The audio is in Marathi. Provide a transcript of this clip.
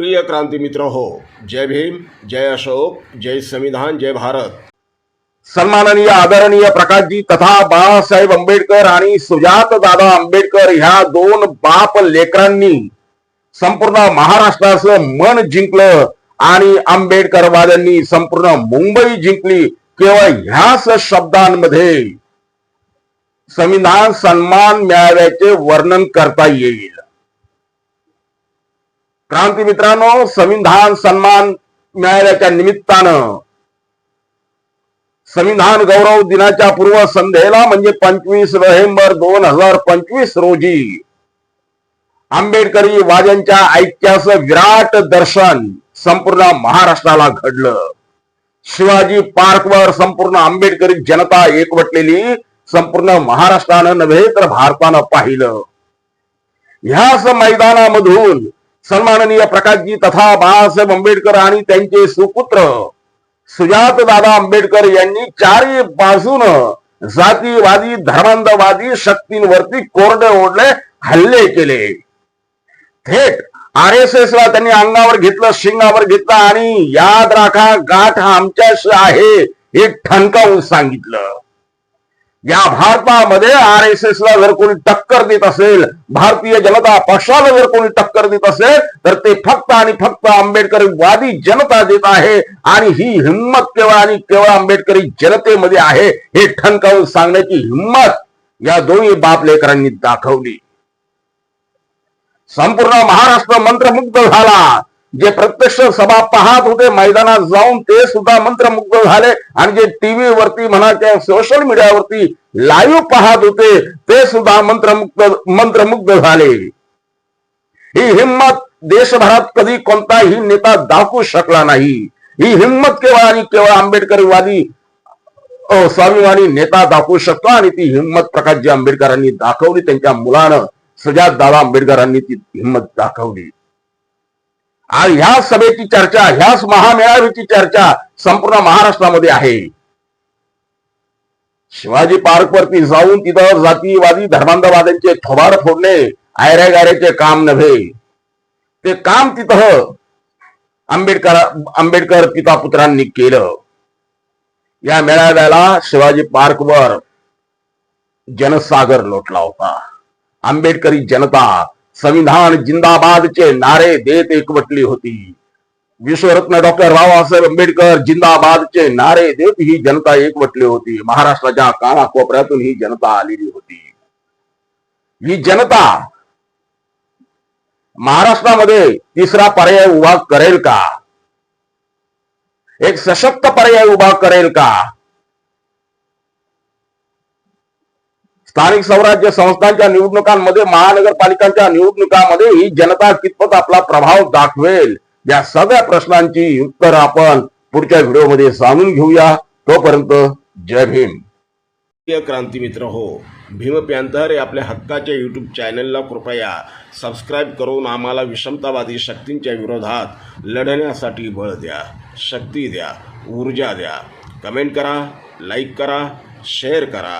प्रिय क्रांती मित्र हो जय भीम जय अशोक जय संविधान जय भारत. सन्माननीय आदरणीय प्रकाशजी तथा बाळासाहेब आंबेडकर आणि सुजात दादा आंबेडकर ह्या दोन बाप लेकरांनी संपूर्ण महाराष्ट्राचं मन जिंकलं आणि आंबेडकरवाद्यांनी संपूर्ण मुंबई जिंकली. केवळ ह्याच शब्दांमध्ये संविधान सन्मान मिळाव्याचे वर्णन करता येईल. क्रांती मित्रांनो संविधान सन्मान मिळाल्याच्या निमित्तानं संविधान गौरव दिनाच्या पूर्व संध्येला म्हणजे पंचवीस नोव्हेंबर दोन हजार पंचवीस रोजी आंबेडकरी वाद्यांच्या ऐक्याचं विराट दर्शन संपूर्ण महाराष्ट्राला घडलं. शिवाजी पार्कवर संपूर्ण आंबेडकरी जनता एकवटलेली संपूर्ण महाराष्ट्रानं नव्हे तर भारतानं पाहिलं. ह्याच मैदानामधून सन्माननीय प्रकाशजी तथा बाळासाहेब आंबेडकर आणि त्यांचे सुपुत्र सुजात दादा आंबेडकर यांनी चारही बाजून जातीवादी धर्मांधवादी शक्तींवरती कोरडे ओढले हल्ले केले. थेट आर एस एस ला त्यांनी अंगावर घेतलं शिंगावर घेतलं आणि याद राखा गाठ आमच्याशी आहे हे ठणकावून सांगितलं. या भारतामध्ये आर एस एस ला जर कोणी टक्कर देत असेल भारतीय जनता पक्षाला जर कोणी टक्कर देत असेल तर ते फक्त आणि फक्त आंबेडकरी वादी जनता देत आहे आणि ही हिंमत केवळ आणि केवळ आंबेडकरी जनतेमध्ये आहे हे ठणकावून सांगण्याची हिंमत या दोन्ही बापलेकरांनी दाखवली. संपूर्ण महाराष्ट्र मंत्रमुग्ध झाला. जे प्रत्यक्ष सभा पाहत होते मैदानात जाऊन ते सुद्धा मंत्रमुग्ध झाले. आणि जे टीव्ही वरती म्हणा किंवा सोशल मीडियावरती लाईव्ह पाहत होते ते सुद्धा मंत्रमुग्ध मंत्रमुग्ध झाले. ही हिंमत देशभरात कधी कोणताही नेता दाखवू शकला नाही. ही हिंमत केवळ आणि केवळ आंबेडकरवादी स्वाभिमानी नेता दाखवू शकतो आणि ती हिंमत प्रकाशजी आंबेडकरांनी दाखवली त्यांच्या मुलानं सुजात दादा आंबेडकरांनी ती हिंमत दाखवली. आज ह्या सभेची चर्चा ह्याच महामेळाव्याची चर्चा संपूर्ण महाराष्ट्रामध्ये आहे. शिवाजी पार्क वरती जाऊन तिथं जातीवादी धर्मांधवाद्यांचे थोबार फोडणे आयऱ्यागाऱ्याचे काम नव्हे. ते काम तिथं आंबेडकर आंबेडकर पिता पुत्रांनी केलं. या मेळाव्याला शिवाजी पार्कवर जनसागर लोटला होता. आंबेडकरी जनता संविधान जिंदाबादचे नारे देत एकवटली होती. विश्वरत्न डॉक्टर बाबासाहेब आंबेडकर जिंदाबादचे नारे देत ही जनता एकवटली होती. महाराष्ट्राच्या कानाकोपऱ्यातून ही जनता आलेली होती. ही जनता महाराष्ट्रामध्ये तिसरा पर्याय उभा करेल का? एक सशक्त पर्याय उभा करेल का? स्थानिक स्वराज्य संस्थांच्या निवडणुकांमध्ये महानगरपालिकांच्या निवडणुकांमध्ये ही जनता कितपत आपला प्रभाव दाखवेल? या सगळ्या प्रश्नांची उत्तर आपण पुढच्या व्हिडिओमध्ये जाणून घेऊया. तोपर्यंत जय भीम. क्रांती मित्र हो भीम पॅन्थर या आपल्या हक्काच्या यूट्यूब चॅनलला कृपया सबस्क्राईब करून आम्हाला विषमतावादी शक्तींच्या विरोधात लढण्यासाठी बळ द्या शक्ती द्या ऊर्जा द्या. कमेंट करा लाईक करा शेअर करा.